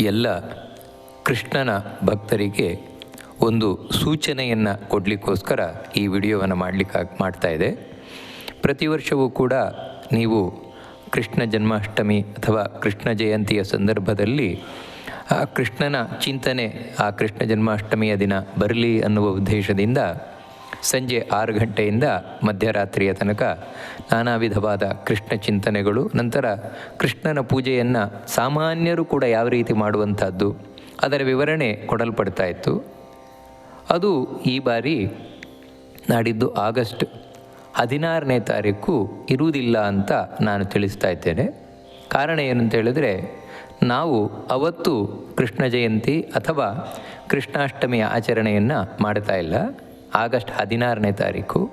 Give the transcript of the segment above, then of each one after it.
ಎಲ್ಲ ಕೃಷ್ಣನ ಭಕ್ತರಿಗೆ ಒಂದು ಸೂಚನೆಯನ್ನು ಕೊಡಲಿಕ್ಕೋಸ್ಕರ ಈ ವಿಡಿಯೋವನ್ನು ಮಾಡಲಿಕ್ಕೆ, ಮಾಡ್ತಾ ಇದೆ. ಪ್ರತಿ ವರ್ಷವೂ ಕೂಡ ನೀವು ಕೃಷ್ಣ ಜನ್ಮಾಷ್ಟಮಿ ಅಥವಾ ಕೃಷ್ಣ ಜಯಂತಿಯ ಸಂದರ್ಭದಲ್ಲಿ ಆ ಕೃಷ್ಣನ ಚಿಂತನೆ, ಆ ಕೃಷ್ಣ ಜನ್ಮಾಷ್ಟಮಿಯ ದಿನ ಬರಲಿ ಅನ್ನುವ ಉದ್ದೇಶದಿಂದ ಸಂಜೆ ಆರು ಗಂಟೆಯಿಂದ ಮಧ್ಯರಾತ್ರಿಯ ತನಕ ನಾನಾ ವಿಧವಾದ ಕೃಷ್ಣ ಚಿಂತನೆಗಳು, ನಂತರ ಕೃಷ್ಣನ ಪೂಜೆಯನ್ನು ಸಾಮಾನ್ಯರು ಕೂಡ ಯಾವ ರೀತಿ ಮಾಡುವಂಥದ್ದು, ಅದರ ವಿವರಣೆ ಕೊಡಲ್ಪಡ್ತಾ ಇತ್ತು. ಅದು ಈ ಬಾರಿ ನಾಡಿದ್ದು ಆಗಸ್ಟ್ ಹದಿನಾರನೇ ತಾರೀಕು ಇರುವುದಿಲ್ಲ ಅಂತ ನಾನು ತಿಳಿಸ್ತಾ ಇದ್ದೇನೆ. ಕಾರಣ ಏನು ಅಂತ ಹೇಳಿದ್ರೆ, ನಾವು ಅವತ್ತು ಕೃಷ್ಣ ಜಯಂತಿ ಅಥವಾ ಕೃಷ್ಣಾಷ್ಟಮಿಯ ಆಚರಣೆಯನ್ನು ಮಾಡ್ತಾ ಇಲ್ಲ. ಆಗಸ್ಟ್ ಹದಿನಾರನೇ ತಾರೀಕು.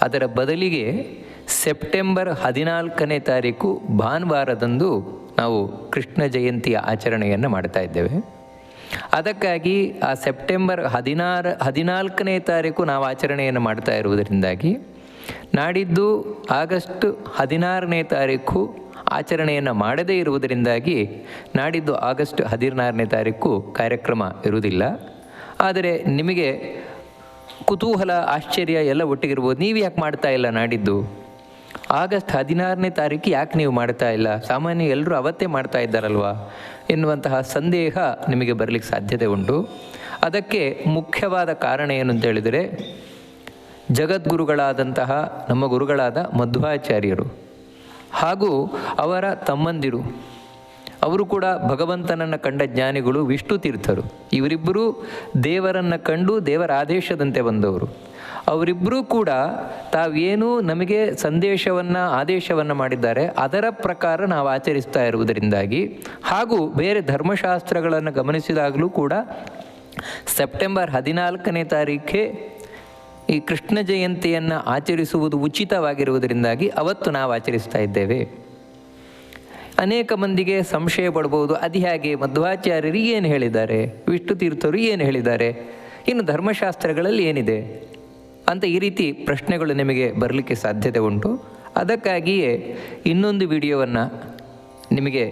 ಅದರ ಬದಲಿಗೆ ಸೆಪ್ಟೆಂಬರ್ ಹದಿನಾಲ್ಕನೇ ತಾರೀಕು ಭಾನುವಾರದಂದು ನಾವು ಕೃಷ್ಣ ಜಯಂತಿಯ ಆಚರಣೆಯನ್ನು ಮಾಡ್ತಾ ಇದ್ದೇವೆ. ಅದಕ್ಕಾಗಿ ಆ ಸೆಪ್ಟೆಂಬರ್ ಹದಿನಾರು, ಹದಿನಾಲ್ಕನೇ ತಾರೀಕು ನಾವು ಆಚರಣೆಯನ್ನು ಮಾಡ್ತಾ ಇರುವುದರಿಂದಾಗಿ ನಾಡಿದ್ದು ಆಗಸ್ಟ್ ಹದಿನಾರನೇ ತಾರೀಕು ಆಚರಣೆಯನ್ನು ಮಾಡದೇ ಇರುವುದರಿಂದಾಗಿ ನಾಡಿದ್ದು ಆಗಸ್ಟ್ ಹದಿನಾರನೇ ತಾರೀಕು ಕಾರ್ಯಕ್ರಮ ಇರುವುದಿಲ್ಲ. ಆದರೆ ನಿಮಗೆ ಕುತೂಹಲ, ಆಶ್ಚರ್ಯ ಎಲ್ಲ ಒಟ್ಟಿಗಿರ್ಬೋದು. ನೀವು ಯಾಕೆ ಮಾಡ್ತಾ ಇಲ್ಲ ನಾಡಿದ್ದು? ಆಗಸ್ಟ್ ಹದಿನಾರನೇ ತಾರೀಕು ಯಾಕೆ ನೀವು ಮಾಡ್ತಾ ಇಲ್ಲ? ಸಾಮಾನ್ಯ ಎಲ್ಲರೂ ಅವತ್ತೇ ಮಾಡ್ತಾ ಇದ್ದಾರಲ್ವಾ? ಎನ್ನುವಂತಹ ಸಂದೇಹ ನಿಮಗೆ ಬರಲಿಕ್ಕೆ ಸಾಧ್ಯತೆ ಉಂಟು. ಅದಕ್ಕೆ ಮುಖ್ಯವಾದ ಕಾರಣ ಏನು ಅಂತ ಹೇಳಿದರೆ, ಜಗದ್ಗುರುಗಳಾದಂತಹ ನಮ್ಮ ಗುರುಗಳಾದ ಮಧ್ವಾಚಾರ್ಯರು ಹಾಗೂ ಅವರ ತಮ್ಮಂದಿರು ಅವರು ಕೂಡ ಭಗವಂತನನ್ನು ಕಂಡ ಜ್ಞಾನಿಗಳು ವಿಷ್ಣು ತೀರ್ಥರು. ಇವರಿಬ್ಬರೂ ದೇವರನ್ನು ಕಂಡು ದೇವರ ಆದೇಶದಂತೆ ಬಂದವರು. ಅವರಿಬ್ಬರೂ ಕೂಡ ತಾವೇನು ನಮಗೆ ಸಂದೇಶವನ್ನು, ಆದೇಶವನ್ನು ಮಾಡಿದ್ದಾರೆ. ಅದರ ಪ್ರಕಾರ ನಾವು ಆಚರಿಸ್ತಾ ಇರುವುದರಿಂದಾಗಿ ಹಾಗೂ ಬೇರೆ ಧರ್ಮಶಾಸ್ತ್ರಗಳನ್ನು ಗಮನಿಸಿದಾಗಲೂ ಕೂಡ ಸೆಪ್ಟೆಂಬರ್ ಹದಿನಾಲ್ಕನೇ ತಾರೀಖೆ ಈ ಕೃಷ್ಣ ಜಯಂತಿಯನ್ನು ಆಚರಿಸುವುದು ಉಚಿತವಾಗಿರುವುದರಿಂದಾಗಿ ಅವತ್ತು ನಾವು ಆಚರಿಸ್ತಾ ಇದ್ದೇವೆ. ಅನೇಕ ಮಂದಿಗೆ ಸಂಶಯ ಪಡಬಹುದು ಅದು ಹೇಗೆ? ಮಧ್ವಾಚಾರ್ಯರು ಏನು ಹೇಳಿದ್ದಾರೆ? ವಿಷ್ಣು ತೀರ್ಥರು ಏನು ಹೇಳಿದ್ದಾರೆ? ಇನ್ನು ಧರ್ಮಶಾಸ್ತ್ರಗಳಲ್ಲಿ ಏನಿದೆ? ಅಂತ ಈ ರೀತಿ ಪ್ರಶ್ನೆಗಳು ನಿಮಗೆ ಬರಲಿಕ್ಕೆ ಸಾಧ್ಯತೆ ಉಂಟು. ಅದಕ್ಕಾಗಿಯೇ ಇನ್ನೊಂದು ವಿಡಿಯೋವನ್ನು ನಿಮಗೆ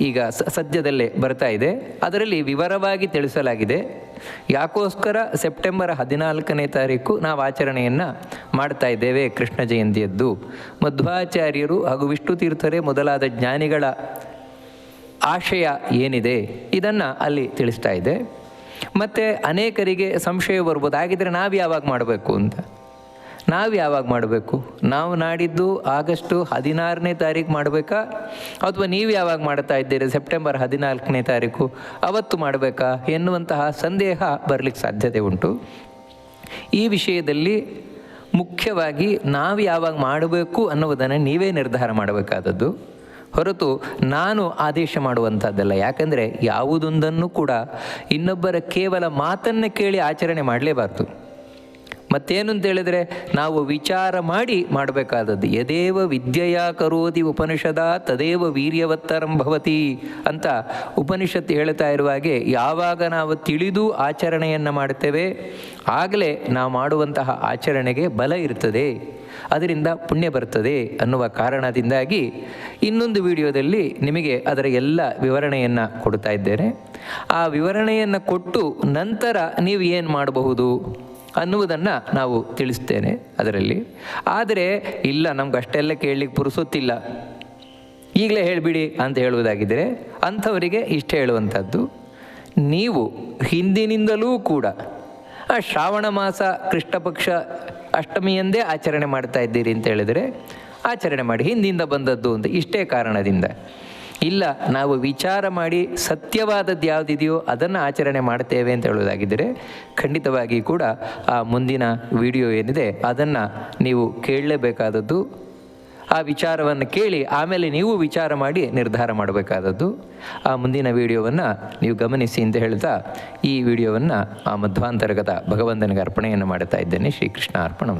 ಈಗ ಸದ್ಯದಲ್ಲೇ ಬರ್ತಾ ಇದೆ. ಅದರಲ್ಲಿ ವಿವರವಾಗಿ ತಿಳಿಸಲಾಗಿದೆ. ಯಾಕೋಸ್ಕರ ಸೆಪ್ಟೆಂಬರ್ ಹದಿನಾಲ್ಕನೇ ತಾರೀಕು ನಾವು ಆಚರಣೆಯನ್ನು ಮಾಡ್ತಾ ಇದ್ದೇವೆ ಕೃಷ್ಣ ಜಯಂತಿಯದ್ದು. ಮಧ್ವಾಚಾರ್ಯರು ಹಾಗೂ ವಿಷ್ಣು ತೀರ್ಥರೇ ಮೊದಲಾದ ಜ್ಞಾನಿಗಳ ಆಶಯ ಏನಿದೆ ಇದನ್ನು ಅಲ್ಲಿ ತಿಳಿಸ್ತಾ ಇದೆ. ಮತ್ತು ಅನೇಕರಿಗೆ ಸಂಶಯ ಬರ್ಬೋದು ಹಾಗಿದ್ರೆ ನಾವು ಯಾವಾಗ ಮಾಡಬೇಕು ಅಂತ. ನಾವು ಯಾವಾಗ ಮಾಡಬೇಕು? ನಾವು ನಾಡಿದ್ದು ಆಗಸ್ಟು ಹದಿನಾರನೇ ತಾರೀಕು ಮಾಡಬೇಕಾ? ಅಥವಾ ನೀವು ಯಾವಾಗ ಮಾಡ್ತಾ ಇದ್ದೀರಿ ಸೆಪ್ಟೆಂಬರ್ ಹದಿನಾಲ್ಕನೇ ತಾರೀಕು ಅವತ್ತು ಮಾಡಬೇಕಾ? ಎನ್ನುವಂತಹ ಸಂದೇಹ ಬರಲಿಕ್ಕೆ ಸಾಧ್ಯತೆ ಉಂಟು. ಈ ವಿಷಯದಲ್ಲಿ ಮುಖ್ಯವಾಗಿ ನಾವು ಯಾವಾಗ ಮಾಡಬೇಕು ಅನ್ನುವುದನ್ನು ನೀವೇ ನಿರ್ಧಾರ ಮಾಡಬೇಕಾದದ್ದು. ಹೊರತು ನಾನು ಆದೇಶ ಮಾಡುವಂಥದ್ದಲ್ಲ. ಯಾಕಂದರೆ ಯಾವುದೊಂದನ್ನು ಕೂಡ ಇನ್ನೊಬ್ಬರ ಕೇವಲ ಮಾತನ್ನು ಕೇಳಿ ಆಚರಣೆ ಮಾಡಲೇಬಾರ್ದು. ಮತ್ತೇನು ಅಂತ ನಾವು ವಿಚಾರ ಮಾಡಿ ಮಾಡಬೇಕಾದದ್ದು, ಯದೇವ ವಿದ್ಯೆಯ ಕರೋತಿ ಉಪನಿಷದ ತದೇವ ವೀರ್ಯವತ್ತರಂ ಭವತಿ ಅಂತ ಉಪನಿಷತ್ತು ಹೇಳ್ತಾ ಇರುವ ಹಾಗೆ ಯಾವಾಗ ನಾವು ತಿಳಿದು ಆಚರಣೆಯನ್ನು ಮಾಡ್ತೇವೆ ಆಗಲೇ ನಾವು ಮಾಡುವಂತಹ ಆಚರಣೆಗೆ ಬಲ ಇರ್ತದೆ, ಅದರಿಂದ ಪುಣ್ಯ ಬರ್ತದೆ ಅನ್ನುವ ಕಾರಣದಿಂದಾಗಿ ಇನ್ನೊಂದು ವಿಡಿಯೋದಲ್ಲಿ ನಿಮಗೆ ಅದರ ಎಲ್ಲ ವಿವರಣೆಯನ್ನು ಕೊಡ್ತಾ ಇದ್ದೇನೆ. ಆ ವಿವರಣೆಯನ್ನು ಕೊಟ್ಟು ನಂತರ ನೀವು ಏನು ಮಾಡಬಹುದು? ಅನ್ನುವುದನ್ನು ನಾವು ತಿಳಿಸ್ತೇನೆ ಅದರಲ್ಲಿ. ಆದರೆ, ಇಲ್ಲ ನಮ್ಗೆ ಅಷ್ಟೆಲ್ಲ ಕೇಳಲಿಕ್ಕೆ ಪುರುಸೊತ್ತಿಲ್ಲ. ಈಗಲೇ ಹೇಳಿಬಿಡಿ ಅಂತ ಹೇಳುವುದಾಗಿದ್ದರೆ ಅಂಥವರಿಗೆ ಇಷ್ಟ ಹೇಳುವಂಥದ್ದು. ನೀವು ಹಿಂದಿನಿಂದಲೂ ಕೂಡ ಆ ಶ್ರಾವಣ ಮಾಸ ಕೃಷ್ಣಪಕ್ಷ ಅಷ್ಟಮಿಯಂದೇ ಆಚರಣೆ ಮಾಡ್ತಾ ಇದ್ದೀರಿ ಅಂತ ಹೇಳಿದರೆ, ಆಚರಣೆ ಮಾಡಿ ಹಿಂದಿಂದ ಬಂದದ್ದು ಅಂತ ಇಷ್ಟೇ ಕಾರಣದಿಂದ. ಇಲ್ಲ, ನಾವು ವಿಚಾರ ಮಾಡಿ ಸತ್ಯವಾದದ್ದು ಯಾವುದಿದೆಯೋ ಅದನ್ನು ಆಚರಣೆ ಮಾಡ್ತೇವೆ ಅಂತ ಹೇಳೋದಾಗಿದ್ದರೆ ಖಂಡಿತವಾಗಿ ಕೂಡ ಆ ಮುಂದಿನ ವಿಡಿಯೋ ಏನಿದೆ, ಅದನ್ನು ನೀವು ಕೇಳಲೇಬೇಕಾದದ್ದು, ಆ ವಿಚಾರವನ್ನು ಕೇಳಿ ಆಮೇಲೆ ನೀವು ವಿಚಾರ ಮಾಡಿ ನಿರ್ಧಾರ ಮಾಡಬೇಕಾದದ್ದು, ಆ ಮುಂದಿನ ವಿಡಿಯೋವನ್ನು ನೀವು ಗಮನಿಸಿ ಅಂತ ಹೇಳ್ತಾ ಈ ವಿಡಿಯೋವನ್ನು ಆ ಮಧ್ವಾಂತರ್ಗತ ಭಗವಂತನಿಗೆ ಅರ್ಪಣೆಯನ್ನು ಮಾಡ್ತಾ ಇದ್ದೇನೆ. ಶ್ರೀಕೃಷ್ಣ ಅರ್ಪಣ